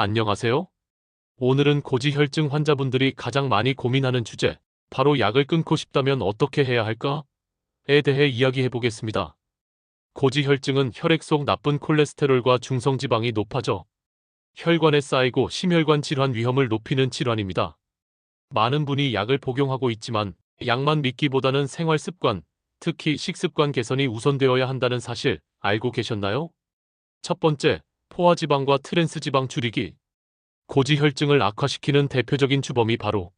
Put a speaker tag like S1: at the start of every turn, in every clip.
S1: 안녕하세요. 오늘은 고지혈증 환자분들이 가장 많이 고민하는 주제, 바로 약을 끊고 싶다면 어떻게 해야 할까?에 대해 이야기해 보겠습니다. 고지혈증은 혈액 속 나쁜 콜레스테롤과 중성지방이 높아져 혈관에 쌓이고 심혈관 질환 위험을 높이는 질환입니다. 많은 분이 약을 복용하고 있지만 약만 믿기보다는 생활 습관, 특히 식습관 개선이 우선되어야 한다는 사실 알고 계셨나요? 첫 번째, 포화지방과 트랜스지방 줄이기. 고지혈증을 악화시키는 대표적인 주범이 바로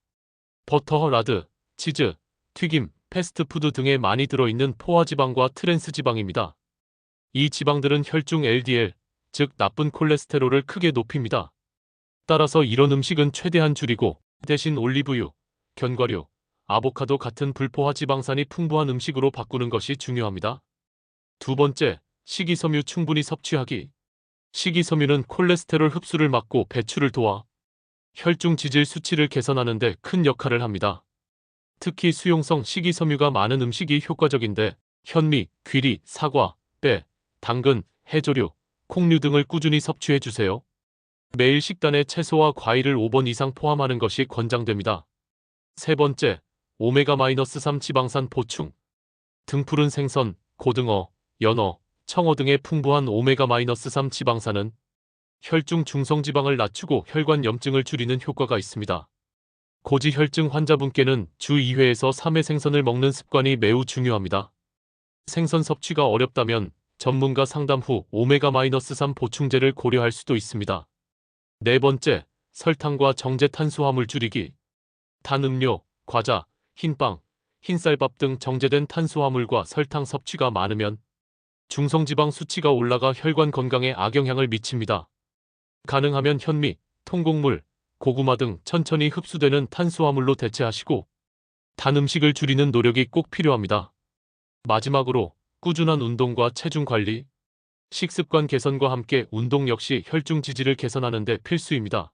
S1: 버터, 라드, 치즈, 튀김, 패스트푸드 등에 많이 들어있는 포화지방과 트랜스지방입니다. 이 지방들은 혈중 LDL, 즉 나쁜 콜레스테롤을 크게 높입니다. 따라서 이런 음식은 최대한 줄이고 대신 올리브유, 견과류, 아보카도 같은 불포화 지방산이 풍부한 음식으로 바꾸는 것이 중요합니다. 두 번째, 식이섬유 충분히 섭취하기. 식이섬유는 콜레스테롤 흡수를 막고 배출을 도와 혈중 지질 수치를 개선하는 데 큰 역할을 합니다. 특히 수용성 식이섬유가 많은 음식이 효과적인데 현미, 귀리, 사과, 배, 당근, 해조류, 콩류 등을 꾸준히 섭취해 주세요. 매일 식단에 채소와 과일을 5번 이상 포함하는 것이 권장됩니다. 세 번째, 오메가-3 지방산 보충. 등푸른 생선, 고등어, 연어, 청어 등의 풍부한 오메가-3 지방산은 혈중 중성 지방을 낮추고 혈관 염증을 줄이는 효과가 있습니다. 고지혈증 환자분께는 주 2회에서 3회 생선을 먹는 습관이 매우 중요합니다. 생선 섭취가 어렵다면 전문가 상담 후 오메가-3 보충제를 고려할 수도 있습니다. 네 번째, 설탕과 정제 탄수화물 줄이기. 단 음료, 과자, 흰빵, 흰쌀밥 등 정제된 탄수화물과 설탕 섭취가 많으면 중성지방 수치가 올라가 혈관 건강에 악영향을 미칩니다. 가능하면 현미, 통곡물, 고구마 등 천천히 흡수되는 탄수화물로 대체하시고 단 음식을 줄이는 노력이 꼭 필요합니다. 마지막으로 꾸준한 운동과 체중 관리, 식습관 개선과 함께 운동 역시 혈중 지질을 개선하는 데 필수입니다.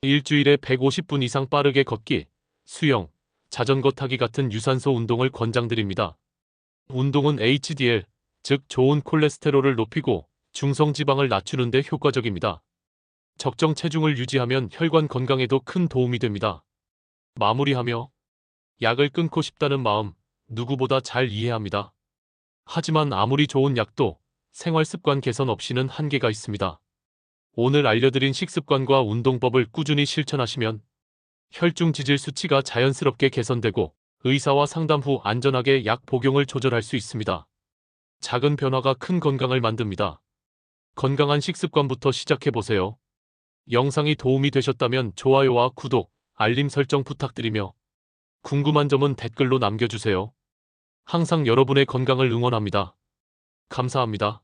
S1: 일주일에 150분 이상 빠르게 걷기, 수영, 자전거 타기 같은 유산소 운동을 권장드립니다. 운동은 HDL, 즉 좋은 콜레스테롤을 높이고 중성지방을 낮추는 데 효과적입니다. 적정 체중을 유지하면 혈관 건강에도 큰 도움이 됩니다. 마무리하며 약을 끊고 싶다는 마음 누구보다 잘 이해합니다. 하지만 아무리 좋은 약도 생활 습관 개선 없이는 한계가 있습니다. 오늘 알려드린 식습관과 운동법을 꾸준히 실천하시면 혈중 지질 수치가 자연스럽게 개선되고 의사와 상담 후 안전하게 약 복용을 조절할 수 있습니다. 작은 변화가 큰 건강을 만듭니다. 건강한 식습관부터 시작해보세요. 영상이 도움이 되셨다면 좋아요와 구독, 알림 설정 부탁드리며 궁금한 점은 댓글로 남겨주세요. 항상 여러분의 건강을 응원합니다. 감사합니다.